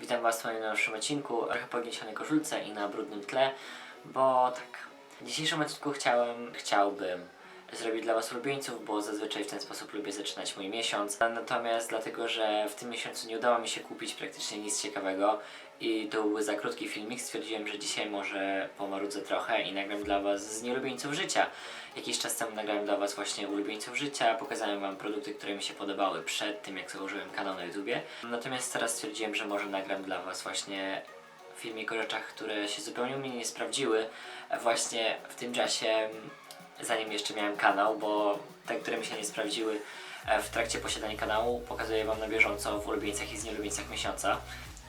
Witam Was w moim odcinku, trochę pogniesionej koszulce i na brudnym tle, bo tak, w dzisiejszym odcinku chciałem, chciałbym zrobić dla Was ulubieńców, bo zazwyczaj w ten sposób lubię zaczynać mój miesiąc. Natomiast dlatego, że w tym miesiącu nie udało mi się kupić praktycznie nic ciekawego i to byłby za krótki filmik, stwierdziłem, że dzisiaj może pomarudzę trochę i nagram dla Was z nieulubieńców życia. Jakiś czas temu nagrałem dla Was właśnie ulubieńców życia, pokazałem Wam produkty, które mi się podobały przed tym, jak założyłem kanał na YouTubie. Natomiast teraz stwierdziłem, że może nagram dla Was właśnie filmik o rzeczach, które się zupełnie u mnie nie sprawdziły właśnie w tym czasie, zanim jeszcze miałem kanał, bo te, które mi się nie sprawdziły e, w trakcie posiadania kanału, pokazuję Wam na bieżąco w ulubieńcach i z nieulubieńcach miesiąca.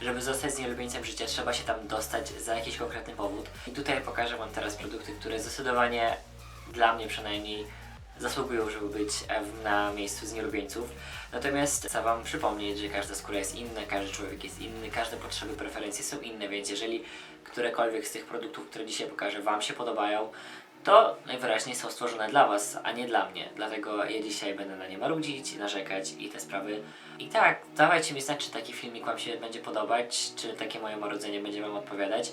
Żeby zostać z nieulubieńcem życia, trzeba się tam dostać za jakiś konkretny powód. I tutaj pokażę Wam teraz produkty, które zdecydowanie dla mnie przynajmniej zasługują, żeby być na miejscu z nielubieńców. Natomiast chcę Wam przypomnieć, że każda skóra jest inna, każdy człowiek jest inny, każde potrzeby, preferencje są inne, więc jeżeli którekolwiek z tych produktów, które dzisiaj pokażę, Wam się podobają, to najwyraźniej są stworzone dla Was, a nie dla mnie. Dlatego ja dzisiaj będę na nie marudzić, narzekać i te sprawy. I tak, dawajcie mi znać, czy taki filmik Wam się będzie podobać, czy takie moje marudzenie będzie Wam odpowiadać.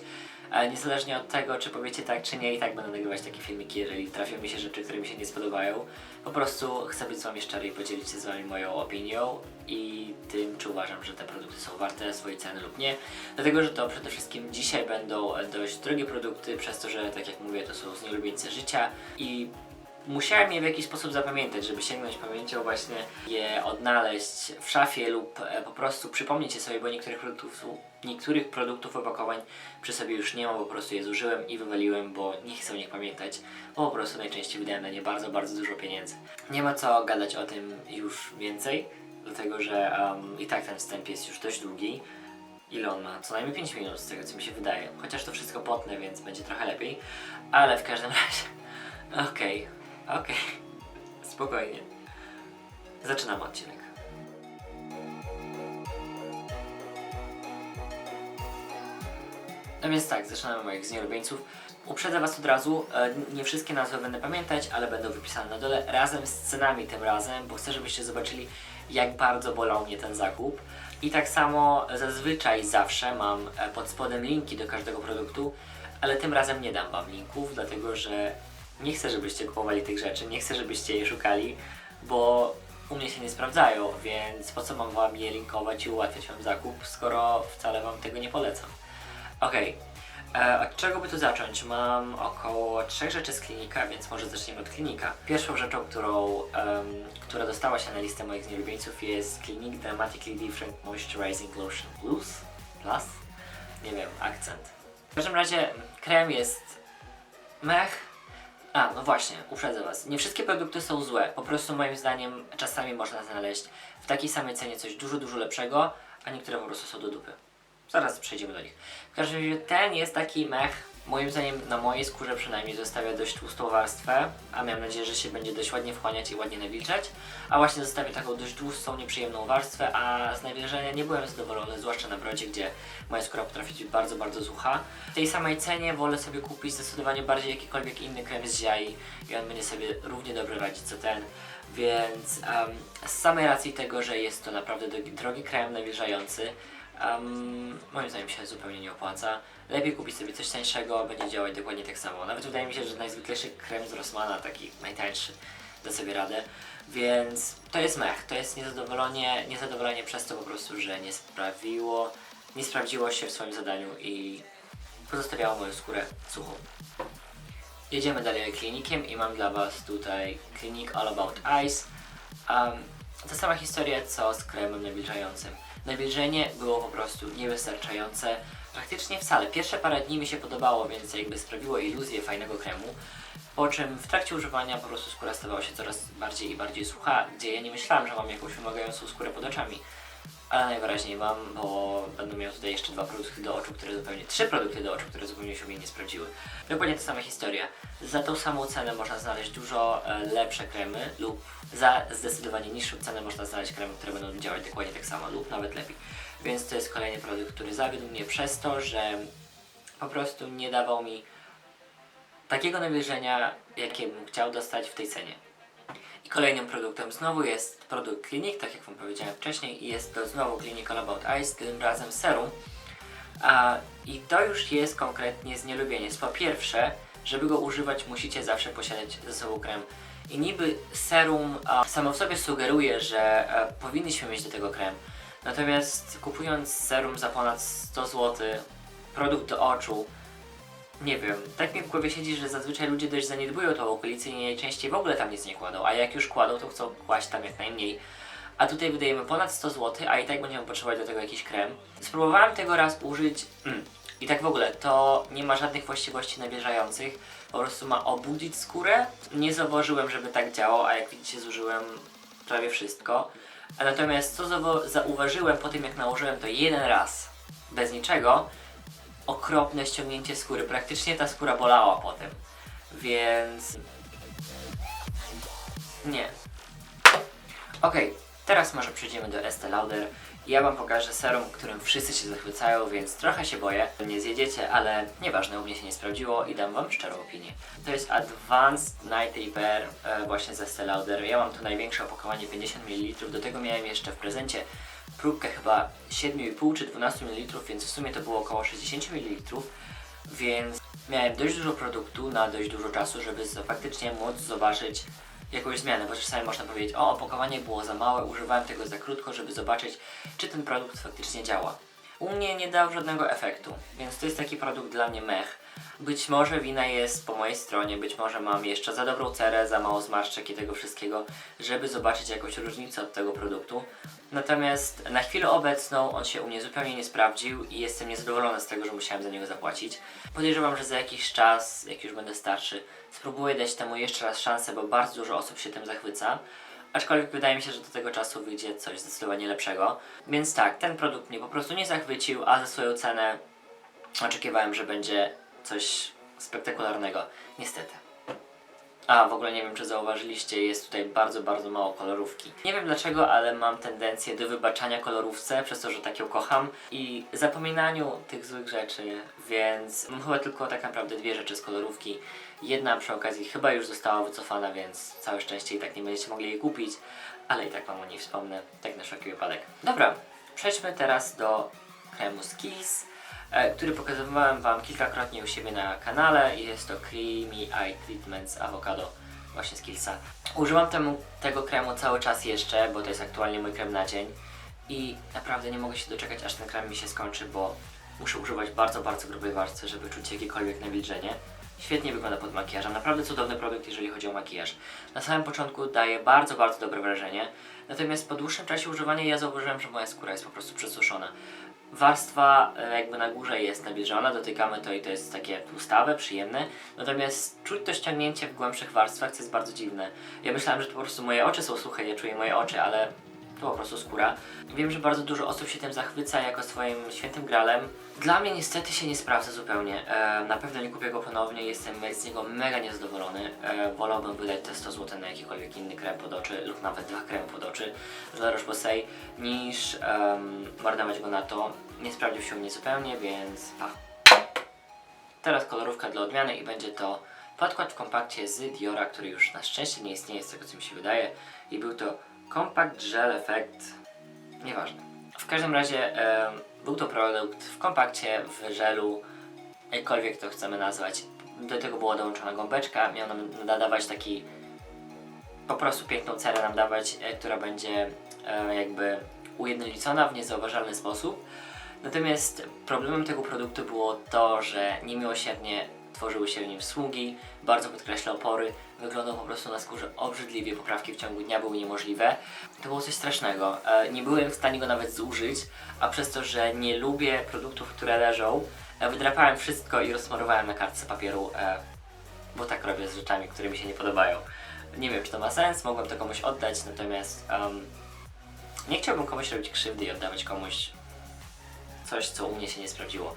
Ale niezależnie od tego, czy powiecie tak, czy nie, i tak będę nagrywać takie filmiki, jeżeli trafią mi się rzeczy, które mi się nie spodobają. Po prostu chcę być z Wami szczery i podzielić się z Wami moją opinią i tym, czy uważam, że te produkty są warte swojej ceny lub nie. Dlatego, że to przede wszystkim dzisiaj będą dość drogie produkty, przez to, że tak jak mówię, to są z nieulubieńcy życia i musiałem je w jakiś sposób zapamiętać, żeby sięgnąć pamięcią właśnie je odnaleźć w szafie lub e, po prostu przypomnieć je sobie, bo niektórych produktów, niektórych produktów opakowań przy sobie już nie mam, po prostu je zużyłem i wywaliłem, bo nie chcę o nich pamiętać, bo po prostu najczęściej wydałem na nie bardzo, bardzo dużo pieniędzy. Nie ma co gadać o tym już więcej, dlatego że um, i tak ten wstęp jest już dość długi. Ile on ma? Co najmniej 5 minut z tego co mi się wydaje. Chociaż to wszystko potnę, więc będzie trochę lepiej. Ale w każdym razie. Okej, okej. Spokojnie. Zaczynamy odcinek. No więc tak, zaczynamy moich znielubieńców. Uprzedzę Was od razu, e, nie wszystkie nazwy będę pamiętać, ale będą wypisane na dole razem z cenami tym razem, bo chcę, żebyście zobaczyli, jak bardzo bolał mnie ten zakup. I tak samo zazwyczaj zawsze mam e, pod spodem linki do każdego produktu, ale tym razem nie dam Wam linków, dlatego że nie chcę, żebyście kupowali tych rzeczy, nie chcę, żebyście je szukali, bo u mnie się nie sprawdzają, więc po co mam Wam je linkować i ułatwiać Wam zakup, skoro wcale Wam tego nie polecam. Okej, e, od czego by tu zacząć? Mam około trzech rzeczy z klinika, więc może zaczniemy od klinika. Pierwszą rzeczą, którą, która dostała się na listę moich znielubieńców jest Clinique Dramatically Different Moisturizing Lotion Plus? Plus? Nie wiem, akcent. W każdym razie krem jest mech. A, no właśnie, uprzedzę Was. Nie wszystkie produkty są złe. Po prostu moim zdaniem czasami można znaleźć w takiej samej cenie coś dużo, dużo lepszego, a niektóre po prostu są do dupy. Zaraz przejdziemy do nich. W każdym razie ten jest taki mech, moim zdaniem na mojej skórze przynajmniej zostawia dość tłustą warstwę, a miałem nadzieję, że się będzie dość ładnie wchłaniać i ładnie nawilczać, a właśnie zostawia taką dość tłustą, nieprzyjemną warstwę, a z nawilżenia nie byłem zadowolony, zwłaszcza na brodzie, gdzie moja skóra potrafi być bardzo, bardzo sucha. W tej samej cenie wolę sobie kupić zdecydowanie bardziej jakikolwiek inny krem z ziai i on będzie sobie równie dobrze radzić co ten. Więc em, z samej racji tego, że jest to naprawdę drogi krem nawilżający, Um, moim zdaniem się zupełnie nie opłaca. Lepiej kupić sobie coś tańszego, będzie działać dokładnie tak samo. Nawet wydaje mi się, że najzwyklejszy krem z Rossmana, taki najtańszy, da sobie radę. Więc to jest mech, to jest niezadowolenie, niezadowolenie przez to po prostu, że nie sprawiło, nie sprawdziło się w swoim zadaniu i pozostawiało moją skórę suchą. Jedziemy dalej klinikiem i mam dla Was tutaj Clinique All About Eyes. Um, ta sama historia co z kremem nawilżającym. Nawilżenie było po prostu niewystarczające. Praktycznie wcale. Pierwsze parę dni mi się podobało, więc jakby sprawiło iluzję fajnego kremu. Po czym w trakcie używania po prostu skóra stawała się coraz bardziej i bardziej sucha, gdzie ja nie myślałem, że mam jakąś wymagającą skórę pod oczami. Ale najwyraźniej mam, bo będę miał tutaj jeszcze dwa produkty do oczu, które zupełnie, trzy produkty do oczu, które zupełnie się u mnie nie sprawdziły. Dokładnie ta sama historia. Za tą samą cenę można znaleźć dużo e, lepsze kremy lub za zdecydowanie niższą cenę można znaleźć kremy, które będą działać dokładnie tak samo lub nawet lepiej. Więc to jest kolejny produkt, który zawiódł mnie przez to, że po prostu nie dawał mi takiego nawilżenia, jakie bym chciał dostać w tej cenie. Kolejnym produktem znowu jest produkt Clinic, tak jak Wam powiedziałem wcześniej, i jest to znowu Clinic All About Ice, tym razem serum. A, I to już jest konkretnie znielubieniec. Po pierwsze, żeby go używać, musicie zawsze posiadać ze sobą krem. I niby serum a, samo w sobie sugeruje, że e, powinniśmy mieć do tego krem. Natomiast kupując serum za ponad 100 zł, produkt do oczu, nie wiem, tak mi w głowie siedzi, że zazwyczaj ludzie dość zaniedbują tą okolicę i najczęściej w ogóle tam nic nie kładą, a jak już kładą, to chcą kłaść tam jak najmniej. A tutaj wydajemy ponad 100 zł, a i tak będziemy potrzebować do tego jakiś krem. Spróbowałem tego raz użyć mm, i tak w ogóle, to nie ma żadnych właściwości nawilżających, po prostu ma obudzić skórę. Nie zauważyłem, żeby tak działał, a jak widzicie zużyłem prawie wszystko. Natomiast co zauważyłem po tym jak nałożyłem to jeden raz, bez niczego, okropne ściągnięcie skóry. Praktycznie ta skóra bolała potem. Więc. Nie. Okej, teraz może przejdziemy do Estee Lauder. Ja Wam pokażę serum, którym wszyscy się zachwycają, więc trochę się boję. Nie zjedziecie, ale nieważne, u mnie się nie sprawdziło i dam Wam szczerą opinię. To jest Advanced Night Repair e, właśnie z Estee Lauder. Ja mam tu największe opakowanie 50 ml. Do tego miałem jeszcze w prezencie próbkę chyba 7,5 czy 12 ml, więc w sumie to było około 60 ml. Więc miałem dość dużo produktu na dość dużo czasu, żeby faktycznie móc zobaczyć jakąś zmianę, bo czasami można powiedzieć, o opakowanie było za małe, używałem tego za krótko, żeby zobaczyć, czy ten produkt faktycznie działa. U mnie nie dał żadnego efektu, więc to jest taki produkt dla mnie mech. Być może wina jest po mojej stronie, być może mam jeszcze za dobrą cerę, za mało zmarszczek i tego wszystkiego, żeby zobaczyć jakąś różnicę od tego produktu. Natomiast na chwilę obecną on się u mnie zupełnie nie sprawdził i jestem niezadowolony z tego, że musiałem za niego zapłacić. Podejrzewam, że za jakiś czas, jak już będę starszy, spróbuję dać temu jeszcze raz szansę, bo bardzo dużo osób się tym zachwyca. Aczkolwiek wydaje mi się, że do tego czasu wyjdzie coś zdecydowanie lepszego. Więc tak, ten produkt mnie po prostu nie zachwycił, a za swoją cenę oczekiwałem, że będzie coś spektakularnego. Niestety. A, w ogóle nie wiem, czy zauważyliście, jest tutaj bardzo, bardzo mało kolorówki. Nie wiem dlaczego, ale mam tendencję do wybaczania kolorówce, przez to, że tak ją kocham i zapominaniu tych złych rzeczy, więc mam chyba tylko tak naprawdę dwie rzeczy z kolorówki. Jedna przy okazji chyba już została wycofana, więc całe szczęście i tak nie będziecie mogli jej kupić, ale i tak wam o niej wspomnę, tak na wszelki wypadek. Dobra, przejdźmy teraz do kremu z Kiss e, który pokazywałem Wam kilkakrotnie u siebie na kanale i jest to Creamy Eye Treatment z Avocado właśnie z Killsa. Używam temu, tego kremu cały czas jeszcze, bo to jest aktualnie mój krem na dzień i naprawdę nie mogę się doczekać aż ten krem mi się skończy, bo muszę używać bardzo, bardzo grubej warstwy, żeby czuć jakiekolwiek nawilżenie. Świetnie wygląda pod makijażem, naprawdę cudowny produkt, jeżeli chodzi o makijaż. Na samym początku daje bardzo, bardzo dobre wrażenie, natomiast po dłuższym czasie używania ja zauważyłem, że moja skóra jest po prostu przesuszona. Warstwa e, jakby na górze jest nawilżona, dotykamy to i to jest takie tłustawe, przyjemne, natomiast czuć to ściągnięcie w głębszych warstwach, co jest bardzo dziwne. Ja myślałem, że to po prostu moje oczy są suche, ja czuję moje oczy, ale po prostu skóra. Wiem, że bardzo dużo osób się tym zachwyca jako swoim świętym gralem. Dla mnie niestety się nie sprawdza zupełnie. E, na pewno nie kupię go ponownie, jestem z niego mega niezadowolony. E, wolałbym wydać te 100 zł na jakikolwiek inny krem pod oczy lub nawet dwa kremy pod oczy z La Roche-Posay niż um, marnować go na to. Nie sprawdził się u mnie zupełnie, więc pa. Teraz kolorówka dla odmiany i będzie to podkład w kompakcie z Diora, który już na szczęście nie istnieje z tego co mi się wydaje i był to Compact Gel Effect Nieważne. W każdym razie em, był to produkt w kompakcie, w żelu, jakkolwiek to chcemy nazwać. Do tego była dołączona gąbeczka, miał nam nadawać taki po prostu piękną cerę nam dawać, e, która będzie e, jakby ujednolicona w niezauważalny sposób. Natomiast problemem tego produktu było to, że niemiłosiernie tworzyły się w nim sługi, bardzo podkreślał pory, wyglądał po prostu na skórze obrzydliwie, poprawki w ciągu dnia były niemożliwe. To było coś strasznego. E, nie byłem w stanie go nawet zużyć, a przez to, że nie lubię produktów, które leżą, e, wydrapałem wszystko i rozsmarowałem na kartce papieru, e, bo tak robię z rzeczami, które mi się nie podobają. Nie wiem, czy to ma sens, mogłem to komuś oddać, natomiast em, nie chciałbym komuś robić krzywdy i oddawać komuś coś, co u mnie się nie sprawdziło.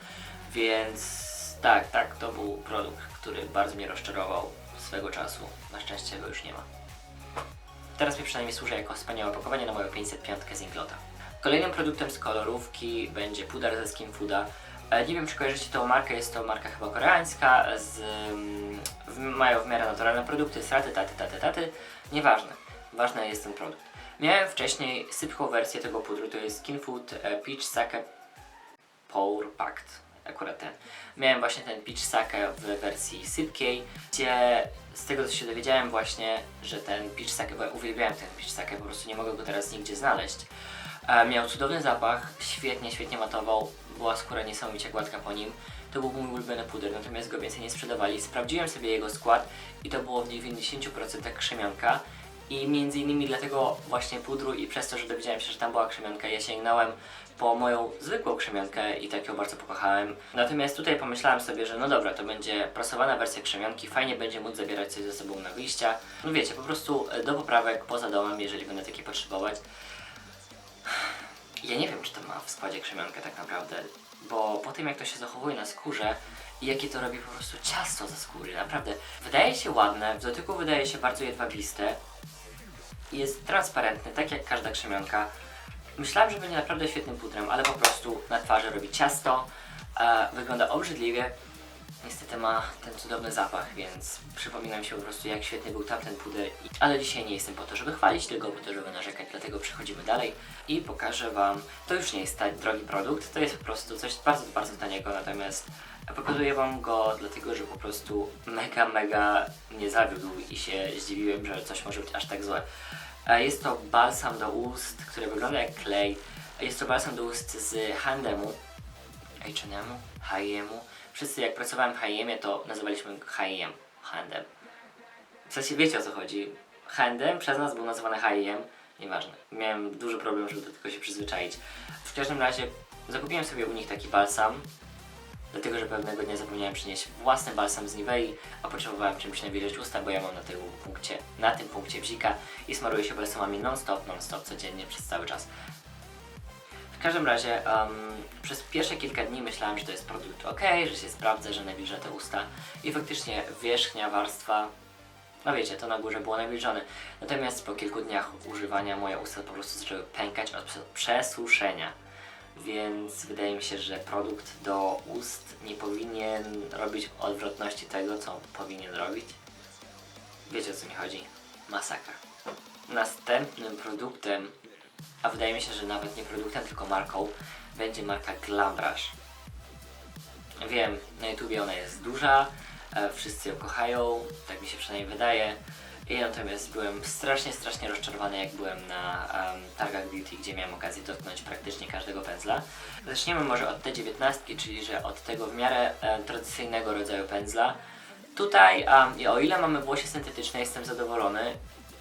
Więc tak, tak, to był produkt, który bardzo mnie rozczarował swego czasu. Na szczęście go już nie ma. Teraz mi przynajmniej służy jako wspaniałe opakowanie na moją 505 z Inglota. Kolejnym produktem z kolorówki będzie puder ze Skin Fooda. E, Nie wiem, czy kojarzycie tą markę, jest to marka chyba koreańska, z, mm, w, mają w miarę naturalne produkty, straty, taty, taty, taty, nieważne. ważny jest ten produkt. Miałem wcześniej sypką wersję tego pudru, to jest Skin Food e, Peach Sake Pour Pact. Akurat ten. Miałem właśnie ten Peach Sake w wersji sypkiej, gdzie z tego co się dowiedziałem właśnie, że ten Peach Sake, bo ja uwielbiałem ten Peach Sake, po prostu nie mogę go teraz nigdzie znaleźć. E, miał cudowny zapach, świetnie, świetnie matował, była skóra niesamowicie gładka po nim. To był mój ulubiony puder, natomiast go więcej nie sprzedawali. Sprawdziłem sobie jego skład i to było w 90% krzemionka. I między innymi dlatego właśnie pudru i przez to, że dowiedziałem się, że tam była krzemionka, ja sięgnąłem po moją zwykłą krzemionkę i tak ją bardzo pokochałem. Natomiast tutaj pomyślałem sobie, że no dobra, to będzie prasowana wersja krzemionki, fajnie będzie móc zabierać coś ze sobą na wyjścia. No wiecie, po prostu e, do poprawek poza domem, jeżeli będę takie potrzebować. Ja nie wiem, czy to ma w składzie krzemionkę tak naprawdę, bo po tym jak to się zachowuje na skórze i jakie to robi po prostu ciasto ze skóry, naprawdę. Wydaje się ładne, w dotyku wydaje się bardzo jedwabiste, jest transparentny, tak jak każda krzemionka. Myślałem, że będzie naprawdę świetnym pudrem, ale po prostu na twarzy robi ciasto, e, wygląda obrzydliwie. Niestety ma ten cudowny zapach, więc przypomina mi się po prostu jak świetny był tamten puder. Ale dzisiaj nie jestem po to, żeby chwalić, tylko po to, żeby narzekać, dlatego przechodzimy dalej i pokażę Wam, to już nie jest ta, drogi produkt, to jest po prostu coś bardzo, bardzo taniego, natomiast pokazuję Wam go dlatego, że po prostu mega, mega mnie zawiódł i się zdziwiłem, że coś może być aż tak złe. E, Jest to balsam do ust, który wygląda jak klej. Jest to balsam do ust z Handemu, H&M, H&M. Wszyscy jak pracowałem w H&M, to nazywaliśmy H&M, Handem. W sensie wiecie o co chodzi. Handem przez nas był nazywany H&M, nieważne. Miałem duży problem, żeby do tego się przyzwyczaić. W każdym razie zakupiłem sobie u nich taki balsam, dlatego że pewnego dnia zapomniałem przynieść własny balsam z Nivei, a potrzebowałem czymś nawilżyć usta, bo ja mam na tym punkcie, na tym punkcie bzika i smaruję się balsamami non-stop, non-stop, codziennie, przez cały czas. Każdym razie um, przez pierwsze kilka dni myślałem, że to jest produkt ok, że się sprawdza, że nawilża te usta i faktycznie wierzchnia warstwa, no wiecie, to na górze było nawilżone. Natomiast po kilku dniach używania moje usta po prostu zaczęły pękać od prze- przesuszenia. Więc wydaje mi się, że produkt do ust nie powinien robić odwrotności tego, co powinien robić. Wiecie o co mi chodzi? Masakra. Następnym produktem, a wydaje mi się, że nawet nie produktem, tylko marką, będzie marka Glambrush. Wiem, na YouTubie ona jest duża, e, wszyscy ją kochają, tak mi się przynajmniej wydaje. Ja natomiast byłem strasznie, strasznie rozczarowany, jak byłem na em, targach beauty, gdzie miałem okazję dotknąć praktycznie każdego pędzla. Zaczniemy może od T19, czyli że od tego w miarę e, tradycyjnego rodzaju pędzla. Tutaj, i o ile mamy włosie syntetyczne, jestem zadowolony.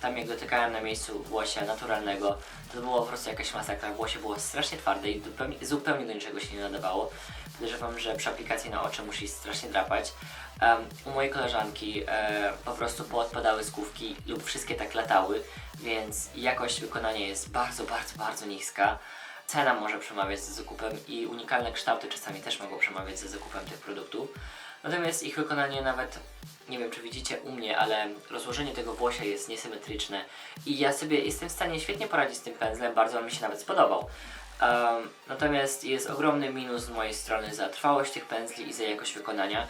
Tam jak dotykałem na miejscu włosia naturalnego, to było po prostu jakaś masakra. Włosie było strasznie twarde i zupełnie, zupełnie do niczego się nie nadawało. Podejrzewam, że przy aplikacji na oczy musi strasznie drapać. Em, u mojej koleżanki e, po prostu poodpadały skówki lub wszystkie tak latały, więc jakość wykonania jest bardzo, bardzo, bardzo niska. Cena może przemawiać za zakupem i unikalne kształty czasami też mogą przemawiać za zakupem tych produktów. Natomiast ich wykonanie nawet, nie wiem czy widzicie u mnie, ale rozłożenie tego włosia jest niesymetryczne i ja sobie jestem w stanie świetnie poradzić z tym pędzlem, bardzo mi się nawet spodobał. Um, natomiast jest ogromny minus z mojej strony za trwałość tych pędzli i za jakość wykonania.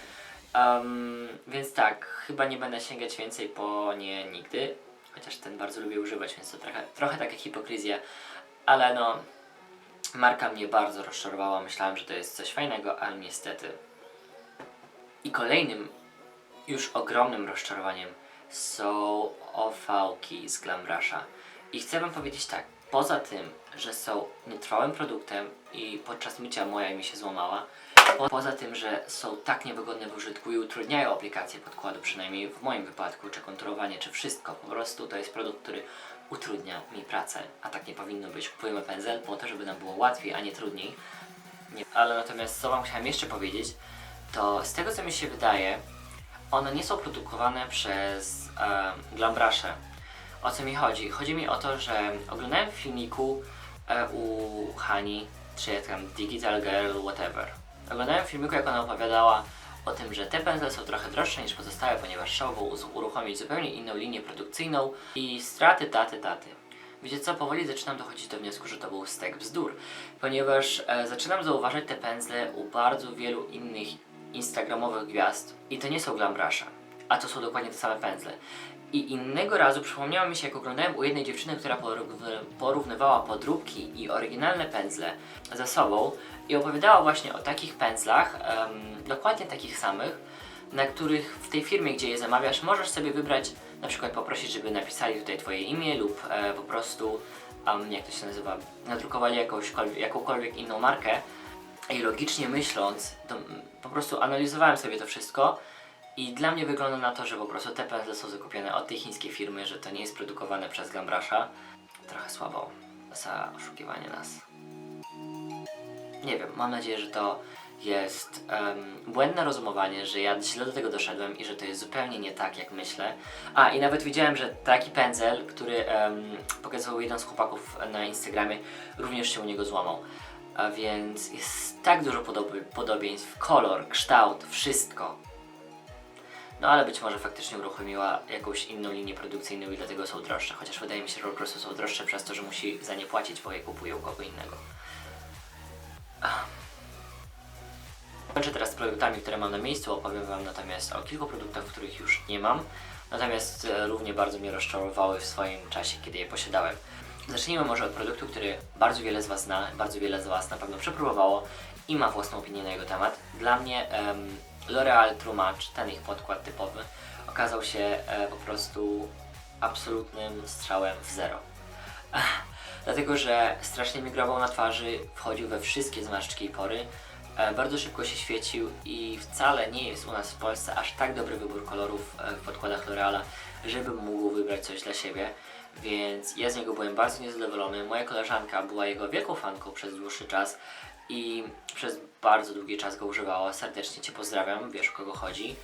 Um, więc tak, chyba nie będę sięgać więcej po nie nigdy. Chociaż ten bardzo lubię używać, więc to trochę, trochę taka hipokryzja. Ale no, marka mnie bardzo rozczarowała. Myślałem, że to jest coś fajnego, ale niestety. I kolejnym, już ogromnym rozczarowaniem są OV-ki z Glambrusha. I chcę Wam powiedzieć tak, poza tym, że są nietrwałym produktem i podczas mycia moja mi się złamała, po, poza tym, że są tak niewygodne w użytku i utrudniają aplikację podkładu, przynajmniej w moim wypadku, czy konturowanie, czy wszystko, po prostu to jest produkt, który utrudnia mi pracę, a tak nie powinno być. Kupujemy pędzel po to, żeby nam było łatwiej, a nie trudniej. Nie. Ale natomiast co Wam chciałem jeszcze powiedzieć, to z tego co mi się wydaje, one nie są produkowane przez e, Glambrusze. O co mi chodzi? Chodzi mi o to, że oglądałem w filmiku e, u Hani, czy tam Digital Girl, whatever. Oglądałem w filmiku, jak ona opowiadała o tym, że te pędzle są trochę droższe niż pozostałe, ponieważ trzeba było uruchomić zupełnie inną linię produkcyjną i straty, taty, taty. Wiecie co, powoli zaczynam dochodzić do wniosku, że to był stek bzdur, ponieważ e, zaczynam zauważać te pędzle u bardzo wielu innych instagramowych gwiazd i to nie są Glambrusha, a to są dokładnie te same pędzle. I innego razu przypomniało mi się, jak oglądałem u jednej dziewczyny, która porówny- porównywała podróbki i oryginalne pędzle ze sobą i opowiadała właśnie o takich pędzlach, em, dokładnie takich samych, na których w tej firmie, gdzie je zamawiasz, możesz sobie wybrać, na przykład poprosić, żeby napisali tutaj Twoje imię lub e, po prostu, em, jak to się nazywa, nadrukowali jakąś, jakąkolwiek inną markę. I logicznie myśląc, to po prostu analizowałem sobie to wszystko i dla mnie wygląda na to, że po prostu te pędzle są zakupione od tej chińskiej firmy, że to nie jest produkowane przez Gambrasza. Trochę słabo za oszukiwanie nas. Nie wiem, mam nadzieję, że to jest em, błędne rozumowanie, że ja źle do tego doszedłem i że to jest zupełnie nie tak, jak myślę. A, i nawet widziałem, że taki pędzel, który em, pokazywał jeden z chłopaków na Instagramie, również się u niego złamał. A więc jest tak dużo podobieństw, kolor, kształt, wszystko. No ale być może faktycznie uruchomiła jakąś inną linię produkcyjną i dlatego są droższe. Chociaż wydaje mi się, że po prostu są droższe przez to, że musi za nie płacić, bo je u kogo innego. Kończę teraz z produktami, które mam na miejscu. Opowiem Wam natomiast o kilku produktach, których już nie mam. Natomiast e, równie bardzo mnie rozczarowały w swoim czasie, kiedy je posiadałem. Zacznijmy może od produktu, który bardzo wiele z Was zna, bardzo wiele z Was na pewno przepróbowało i ma własną opinię na jego temat. Dla mnie em, L'Oreal True ten ich podkład typowy, okazał się e, po prostu absolutnym strzałem w zero. Dlatego, że strasznie migrował na twarzy, wchodził we wszystkie zmarszczki i pory, e, bardzo szybko się świecił i wcale nie jest u nas w Polsce aż tak dobry wybór kolorów e, w podkładach L'Oreala, żebym mógł wybrać coś dla siebie. Więc ja z niego byłem bardzo niezadowolony. Moja koleżanka była jego wielką fanką przez dłuższy czas i przez bardzo długi czas go używała. Serdecznie Cię pozdrawiam, wiesz o kogo chodzi.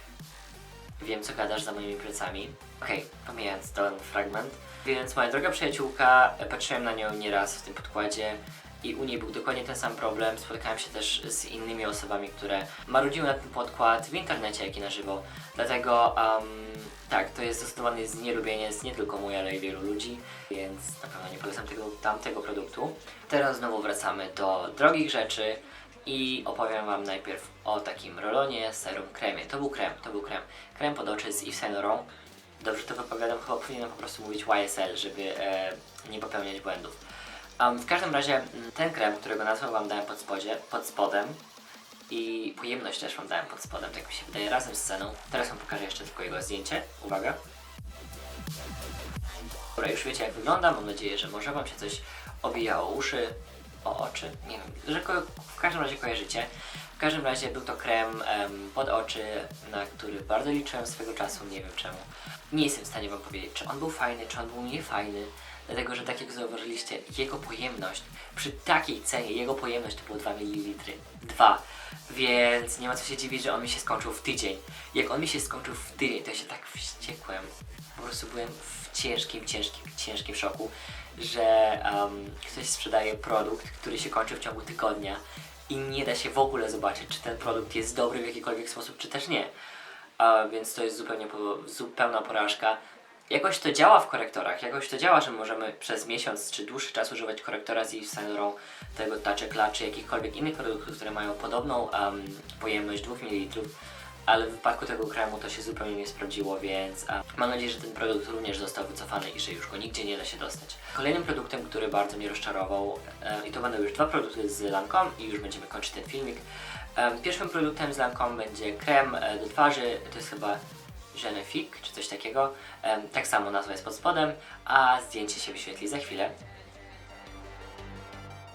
Wiem, co gadasz za moimi plecami. Okej, pomijając ten fragment. Więc moja droga przyjaciółka, e, patrzyłem na nią nieraz w tym podkładzie i u niej był dokładnie ten sam problem. Spotkałem się też z innymi osobami, które marudziły na ten podkład w internecie, jak i na żywo. Dlatego, um, tak, to jest zdecydowanie znielubieniec nie tylko mój, ale i wielu ludzi, więc na pewno nie polecam tego, tamtego produktu. Teraz znowu wracamy do drogich rzeczy i opowiem Wam najpierw o takim rolonie serum kremie. To był krem, to był krem. Krem pod oczy z Yves Saint Laurent. Dobrze to wypowiadam, chyba powinienem po prostu mówić YSL, żeby e, nie popełniać błędów. Um, w każdym razie mm, ten krem, którego nazwę Wam dałem pod, spodzie, pod spodem i pojemność też Wam dałem pod spodem, tak mi się wydaje, razem z ceną. Teraz Wam pokażę jeszcze tylko jego zdjęcie. Uwaga. Dobra, już wiecie jak wygląda, mam nadzieję, że może Wam się coś obija o uszy, o oczy, nie wiem, że w każdym razie kojarzycie. W każdym razie był to krem em, pod oczy, na który bardzo liczyłem swego czasu, nie wiem czemu. Nie jestem w stanie Wam powiedzieć, czy on był fajny, czy on był niefajny, dlatego że tak jak zauważyliście, jego pojemność, przy takiej cenie, jego pojemność to było 2 ml. 2. Więc nie ma co się dziwić, że on mi się skończył w tydzień. Jak on mi się skończył w tydzień, to ja się tak wściekłem. Po prostu byłem w ciężkim, ciężkim, ciężkim szoku, że um, ktoś sprzedaje produkt, który się kończy w ciągu tygodnia i nie da się w ogóle zobaczyć, czy ten produkt jest dobry w jakikolwiek sposób, czy też nie. Więc to jest zupełnie zupełna porażka. Jakoś to działa w korektorach, jakoś to działa, że możemy przez miesiąc czy dłuższy czas używać korektora z Laurent, tego Touch czy jakichkolwiek innych produktów, które mają podobną um, pojemność 2 ml, ale w wypadku tego kremu to się zupełnie nie sprawdziło, więc um, mam nadzieję, że ten produkt również został wycofany i że już go nigdzie nie da się dostać. Kolejnym produktem, który bardzo mnie rozczarował, e, i to będą już dwa produkty z Lancome i już będziemy kończyć ten filmik. Pierwszym produktem z Lancome będzie krem e, do twarzy, to jest chyba Genefique czy coś takiego. Tak samo nazwa jest pod spodem, a zdjęcie się wyświetli za chwilę.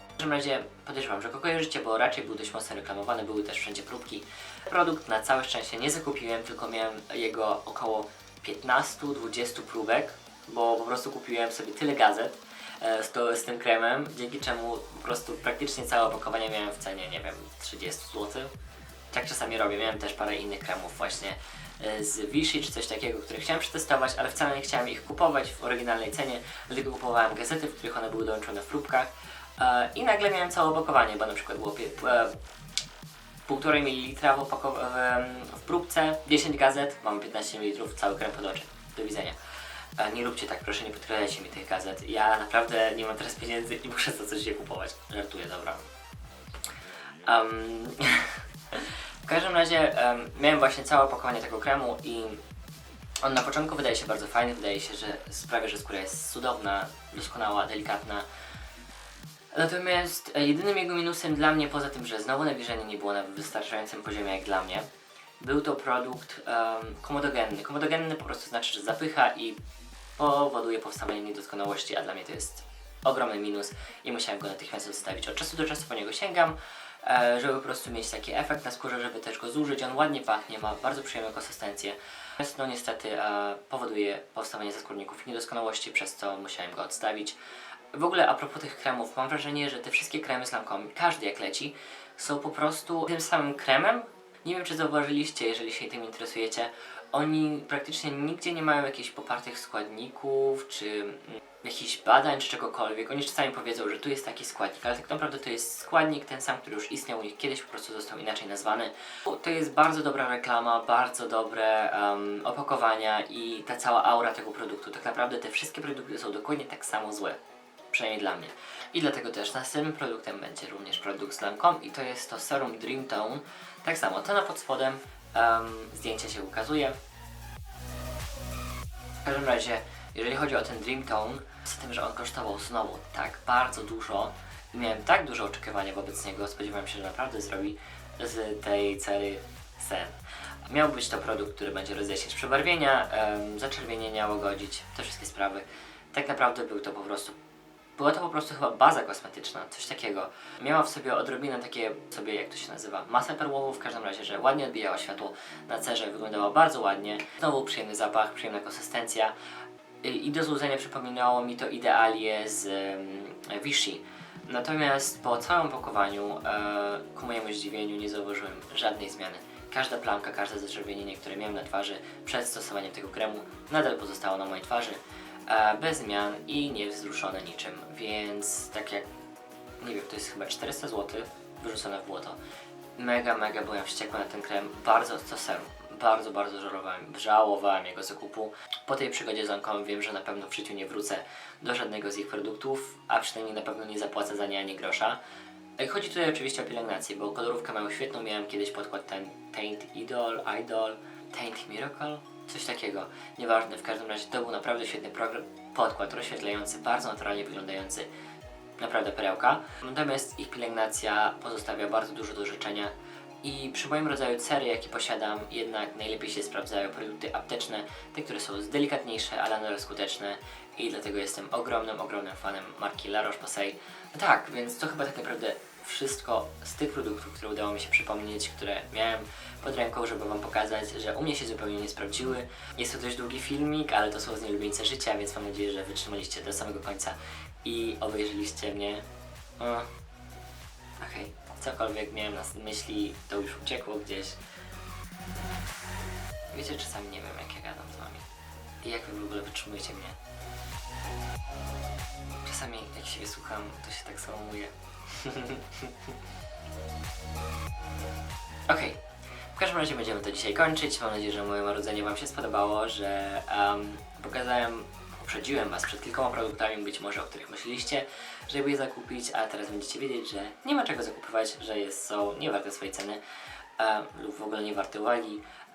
W każdym razie podejrzewam, że go kojarzycie, bo raczej był dość mocno reklamowany, były też wszędzie próbki. Produkt na całe szczęście nie zakupiłem, tylko miałem jego około 15-20 próbek, bo po prostu kupiłem sobie tyle gazet e, z, to, z tym kremem, dzięki czemu po prostu praktycznie całe opakowanie miałem w cenie, nie wiem, 30 zł. Tak czasami robię. Miałem też parę innych kremów właśnie z Vichy czy coś takiego, które chciałem przetestować, ale wcale nie chciałem ich kupować w oryginalnej cenie, dlatego kupowałem gazety, w których one były dołączone w próbkach e, i nagle miałem całe opakowanie, bo na przykład było e, 1,5 ml w, w, próbce, 10 gazet, mamy 15 ml, cały krem pod oczy. Do widzenia. E, Nie róbcie tak, proszę, nie podkradajcie mi tych gazet. Ja naprawdę nie mam teraz pieniędzy i muszę za coś je kupować. Żartuję, dobra. Um, w każdym razie em, miałem właśnie całe opakowanie tego kremu i On na początku wydaje się bardzo fajny, wydaje się, że sprawia, że skóra jest cudowna, doskonała, delikatna. Natomiast e, jedynym jego minusem dla mnie, poza tym, że znowu nawilżenie nie było na wystarczającym poziomie jak dla mnie, był to produkt um, komodogenny. Komodogenny po prostu znaczy, że zapycha i powoduje powstawanie niedoskonałości, a dla mnie to jest ogromny minus i musiałem go natychmiast odstawić. Od czasu do czasu po niego sięgam, żeby po prostu mieć taki efekt na skórze, żeby też go zużyć. On ładnie pachnie, ma bardzo przyjemną konsystencję. No niestety e, powoduje powstawanie zaskórników niedoskonałości, przez co musiałem go odstawić. W ogóle a propos tych kremów, mam wrażenie, że te wszystkie kremy z Lancome, każdy jak leci, są po prostu tym samym kremem. Nie wiem czy zauważyliście, jeżeli się tym interesujecie, oni praktycznie nigdzie nie mają jakichś popartych składników, czy mm, jakichś badań, czy czegokolwiek. Oni czasami powiedzą, że tu jest taki składnik, ale tak naprawdę to jest składnik ten sam, który już istniał u nich kiedyś, po prostu został inaczej nazwany. To jest bardzo dobra reklama, bardzo dobre um, opakowania i ta cała aura tego produktu. Tak naprawdę te wszystkie produkty są dokładnie tak samo złe przynajmniej dla mnie. I dlatego też następnym produktem będzie również produkt z Lancome i to jest to Serum Dream Tone. Tak samo, to na pod spodem um, zdjęcie się ukazuje. W każdym razie, jeżeli chodzi o ten Dream Tone, z tym, że on kosztował znowu tak bardzo dużo i miałem tak duże oczekiwania wobec niego, spodziewałem się, że naprawdę zrobi z tej cery sen. Miał być to produkt, który będzie rozjaśniać przebarwienia, um, zaczerwienienia, łagodzić, te wszystkie sprawy. Tak naprawdę był to po prostu była to po prostu chyba baza kosmetyczna, coś takiego. Miała w sobie odrobinę takie, sobie jak to się nazywa, masę perłową, w każdym razie, że ładnie odbijała światło na cerze, wyglądała bardzo ładnie. Znowu przyjemny zapach, przyjemna konsystencja. I do złudzenia przypominało mi to idealie z um, Vichy. Natomiast po całym pakowaniu, e, ku mojemu zdziwieniu, nie zauważyłem żadnej zmiany. Każda plamka, każde zaczerwienienie, które miałem na twarzy przed stosowaniem tego kremu, nadal pozostało na mojej twarzy e, bez zmian i niewzruszone niczym, więc tak jak, nie wiem, to jest chyba 400 zł wyrzucone w błoto. Mega, mega byłem wściekły na ten krem, bardzo to serum. Bardzo, bardzo żałowałem, żałowałem jego zakupu. Po tej przygodzie z Lancome wiem, że na pewno w życiu nie wrócę do żadnego z ich produktów, a przynajmniej na pewno nie zapłacę za nie ani grosza. Chodzi tutaj oczywiście o pielęgnację, bo kolorówkę mają świetną, miałem kiedyś podkład ten Taint Idol, Idol, Taint Miracle, coś takiego. Nieważne, w każdym razie to był naprawdę świetny podkład rozświetlający, bardzo naturalnie wyglądający, naprawdę perełka. Natomiast ich pielęgnacja pozostawia bardzo dużo do życzenia i przy moim rodzaju cery, jaki posiadam, jednak najlepiej się sprawdzają produkty apteczne, te, które są delikatniejsze, ale nadal skuteczne i dlatego jestem ogromnym, ogromnym fanem marki La Roche-Posay. Tak, więc to chyba tak naprawdę wszystko z tych produktów, które udało mi się przypomnieć, które miałem pod ręką, żeby Wam pokazać, że u mnie się zupełnie nie sprawdziły. Jest to dość długi filmik, ale to są z niej ulubieńce życia, więc mam nadzieję, że wytrzymaliście do samego końca i obejrzeliście mnie. Okej, cokolwiek miałem na myśli, to już uciekło gdzieś. Wiecie, czasami nie wiem, jak ja gadam z Wami. I jak Wy w ogóle wytrzymujecie mnie. Czasami jak się słucham, to się tak załamuję. Okej. W każdym razie będziemy to dzisiaj kończyć. Mam nadzieję, że moje marudzenie Wam się spodobało, że um, pokazałem, uprzedziłem Was przed kilkoma produktami, być może o których myśleliście, żeby je zakupić, a teraz będziecie wiedzieć, że nie ma czego zakupywać, że jest, są niewarte swojej ceny um, lub w ogóle nie warte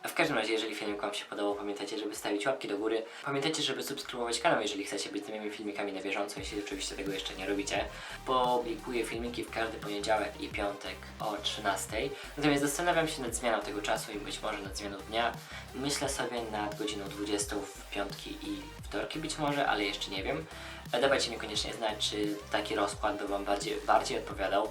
uwagi. W każdym razie, jeżeli filmik Wam się podobał, pamiętajcie, żeby stawić łapki do góry. Pamiętajcie, żeby subskrybować kanał, jeżeli chcecie być z moimi filmikami na bieżąco, jeśli oczywiście tego jeszcze nie robicie. Publikuję filmiki w każdy poniedziałek i piątek o 13. Natomiast zastanawiam się nad zmianą tego czasu i być może nad zmianą dnia. Myślę sobie nad godziną 20 w piątki i wtorki być może, ale jeszcze nie wiem. E, Dawajcie mi koniecznie znać, czy taki rozkład by Wam bardziej, bardziej odpowiadał.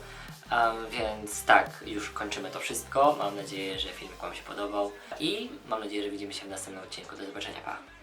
Więc tak, już kończymy to wszystko. Mam nadzieję, że film Wam się podobał i mam nadzieję, że widzimy się w następnym odcinku. Do zobaczenia, pa!